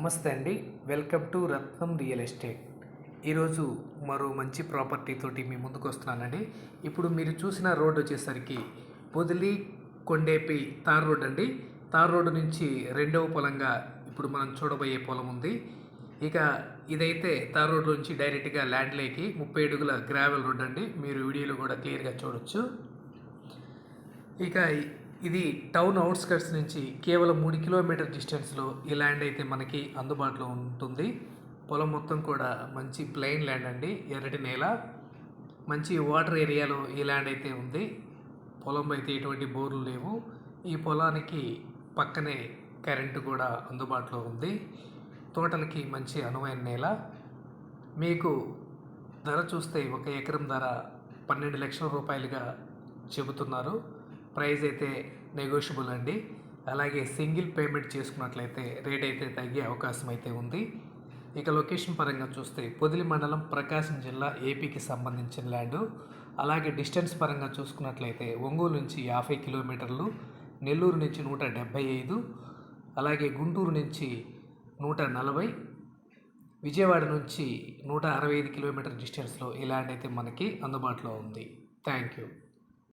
నమస్తే అండి. Welcome to Ratnam real estate. ఈరోజు మరో మంచి ప్రాపర్టీ తోటి మీ ముందుకు వస్తున్నానండి. ఇప్పుడు మీరు చూసిన రోడ్ వచ్చేసరికి పొదిలి కొండేపి తార్ రోడ్ అండి. తార్ రోడ్డు నుంచి రెండవ పొలంగా ఇప్పుడు మనం చూడబోయే పొలం ఉంది. ఇక ఇదైతే తార్ రోడ్ నుంచి డైరెక్ట్గా ల్యాండ్లోకి ముప్పై అడుగుల గ్రావెల్ రోడ్ అండి. మీరు వీడియోలో కూడా క్లియర్గా చూడొచ్చు. ఇక ఇది టౌన్ అవుట్స్కట్స్ నుంచి కేవలం మూడు కిలోమీటర్ డిస్టెన్స్లో ఈ ల్యాండ్ అయితే మనకి అందుబాటులో ఉంటుంది. పొలం మొత్తం కూడా మంచి ప్లెయిన్ ల్యాండ్ అండి ఎర్రటి నేల. మంచి వాటర్ ఏరియాలో ఈ ల్యాండ్ అయితే ఉంది. పొలంలో అయితే ఎటువంటి బోర్లు లేవు. ఈ పొలానికి పక్కనే కరెంటు కూడా అందుబాటులో ఉంది. తోటలకి మంచి అనువైన నేల. మీకు ధర చూస్తే ఒక ఎకరం ధర పన్నెండు లక్షల రూపాయలుగా చెబుతున్నారు. ప్రైస్ అయితే నెగోషియబుల్ అండి. అలాగే సింగిల్ పేమెంట్ చేసుకున్నట్లయితే రేట్ అయితే తగ్గే అవకాశం అయితే ఉంది. ఇక లొకేషన్ పరంగా చూస్తే పొదిలి మండలం ప్రకాశం జిల్లా ఏపీకి సంబంధించిన ల్యాండ్. అలాగే డిస్టెన్స్ పరంగా చూసుకున్నట్లయితే ఒంగోలు నుంచి యాభై కిలోమీటర్లు నెల్లూరు నుంచి నూట డెబ్భై ఐదు అలాగే గుంటూరు నుంచి నూట నలభై విజయవాడ నుంచి నూట అరవై ఐదు కిలోమీటర్ డిస్టెన్స్లో ఈ ల్యాండ్ అయితే మనకి అందుబాటులో ఉంది. Thank you.